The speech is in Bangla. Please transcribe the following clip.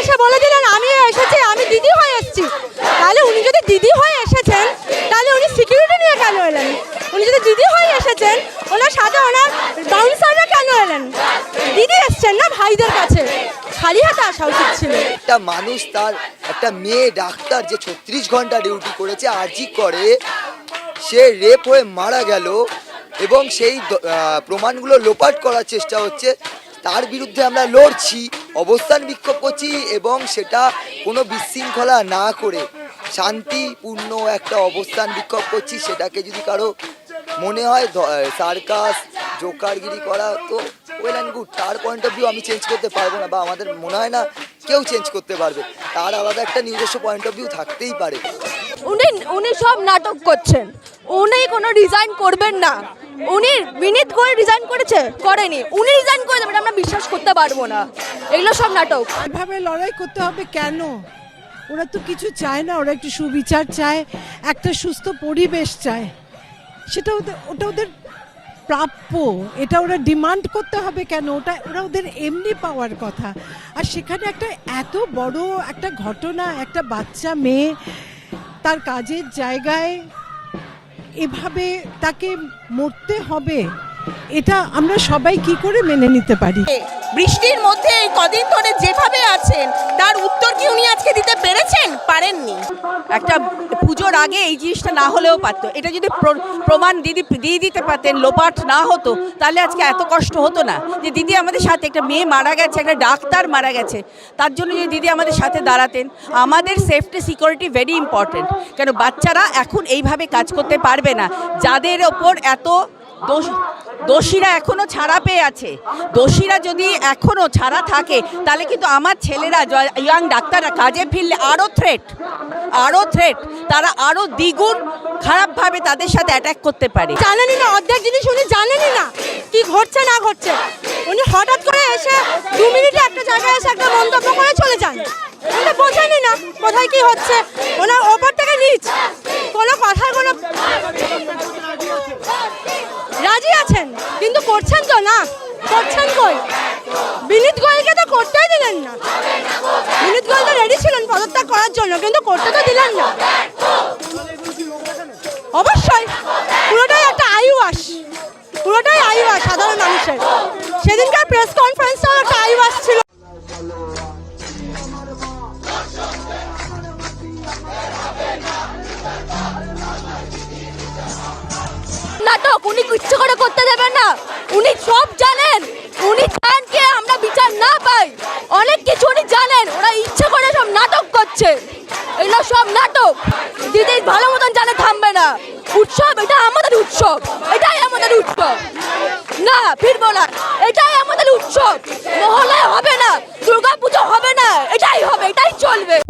এসে বলে দিলেন, আমিও এসেছি, আমি দিদি হয়ে এসেছি। তাহলে উনি যদি দিদি হয়ে এসেছেন, তাহলে উনি সিকিউরিটি নিয়ে কেন এলেন? উনি যদি দিদি হয়ে এসেছেন, ওনার সাথে ওনার বাউন্সাররা কেন এলেন? দিদি এসছেন না ভাইদের কাছে? খালি হাতে আসা উচিত ছিল। একটা মানুষ তার একটা মেয়ে ডাক্তার যে ছত্রিশ ঘণ্টা ডিউটি করেছে আর্জি করে, সে রেপ হয়ে মারা গেল এবং সেই প্রমাণগুলো লোপাট করার চেষ্টা হচ্ছে। তার বিরুদ্ধে আমরা লড়ছি, অবস্থান বিক্ষোভ করছি এবং সেটা কোনো বিশৃঙ্খলা না করে শান্তিপূর্ণ একটা অবস্থান বিক্ষোভ করছি, সেটাকে যদি কারও মনে হয় সার্কাস, জোকারগিরি করা, তো ওয়েল অ্যান্ড গুড তার পয়েন্ট অফ ভিউ আমি চেঞ্জ করতে পারব না বা আমাদের মনে হয় না কেউ চেঞ্জ করতে পারবে, তার আলাদা একটা নিজস্ব পয়েন্ট অফ ভিউ থাকতেই পারে। উনি উনি সব নাটক করছেন, উনি কোনো ডিজাইন করবেন না। উনি বিনীত করে রিজাইন করেছে, করেনি। উনি রিজাইন করে দেবেন আমরা বিশ্বাস করতে পারব না। এগুলো সব নাটক। এভাবে লড়াই করতে হবে কেন? ওরা তো কিছু চায় না, ওরা একটু সুবিচার চায়, একটা সুস্থ পরিবেশ চায়। সেটা ওদের, ওটা ওদের প্রাপ্য। এটা ওরা ডিমান্ড করতে হবে কেন? ওটা, ওরা ওদের এমনি পাওয়ার কথা। আর সেখানে একটা এত বড় একটা ঘটনা, একটা বাচ্চা মেয়ে তার কাজের জায়গায় এভাবে তাকে মরতে হবে, এটা আমরা সবাই কি করে মেনে নিতে পারি? বৃষ্টির মধ্যে এই কদিন ধরে যেভাবে আছেন, তার উত্তর কি উনি আজকে দিতে পেরেছেন? পারেননি। একটা পুজোর আগে এই জিনিসটা না হলেও পারতো। এটা যদি প্র- প্রমাণ দিদি দিয়ে দিতে পারতেন, লোপাট না হতো, তাহলে আজকে এত কষ্ট হতো না। যে দিদি আমাদের সাথে একটা মেয়ে মারা গেছে, একটা ডাক্তার মারা গেছে, তার জন্য যদি দিদি আমাদের সাথে দাঁড়াতেন, আমাদের সেফটি সিকিউরিটি ভেরি ইম্পর্টেন্ট কেন বাচ্চারা এখন এইভাবে কাজ করতে পারবে না। যাদের ওপর এত দোষীরা এখনও ছাড়া পেয়ে আছে। দোষীরা যদি এখনও ছাড়া থাকে, তাহলে কিন্তু আমার ছেলেরা ইয়াং ডাক্তাররা কাজে ফিরলে আরও থ্রেট আরও থ্রেট তারা আরও দ্বিগুণ খারাপভাবে তাদের সাথে অ্যাটাক করতে পারে। জানেনই না, অর্ধেক জিনিস উনি জানেনই না, কি ঘটছে না ঘটছে। উনি হঠাৎ করে এসে দু মিনিটে একটা জায়গায় এসে একটা মন্তব্য করে চলে যান। উনি বোঝেনই না কোথায় কি হচ্ছে রাজি আছেন? কিন্তু করছেন তো না। করছেন কই? বিনীত গোয়েলকে তো করতেই দিলেন না। বিনীত গোয়েল তো রেডি ছিলেন পদত্যাগ করার জন্য, কিন্তু করতে তো দিলেন না। অবশ্যই। পুরোটাই একটা আয়ু আস পুরোটাই আয়ু আস সাধারণ মানুষের। সেদিনকার প্রেস কনফারেন্সটাও নাটক উনি কিচ্ছু করে করতে দেবেন না। উনি সব জানেন। উনি চান কে আমরা বিচার না পাই। অনেক কিছু উনি জানেন। ওরা ইচ্ছে করে সব নাটক করছে। এগুলো সব নাটক। দিদি ভালো মতন জানে থামবে না। উৎসব, এটা আমাদের উৎসব। এটাই আমাদের উৎসব। না, ফিরবো না। এটাই আমাদের উৎসব। মহলে হবে না। দুর্গাপুজো হবে না। এটাই হবে, এটাই চলবে।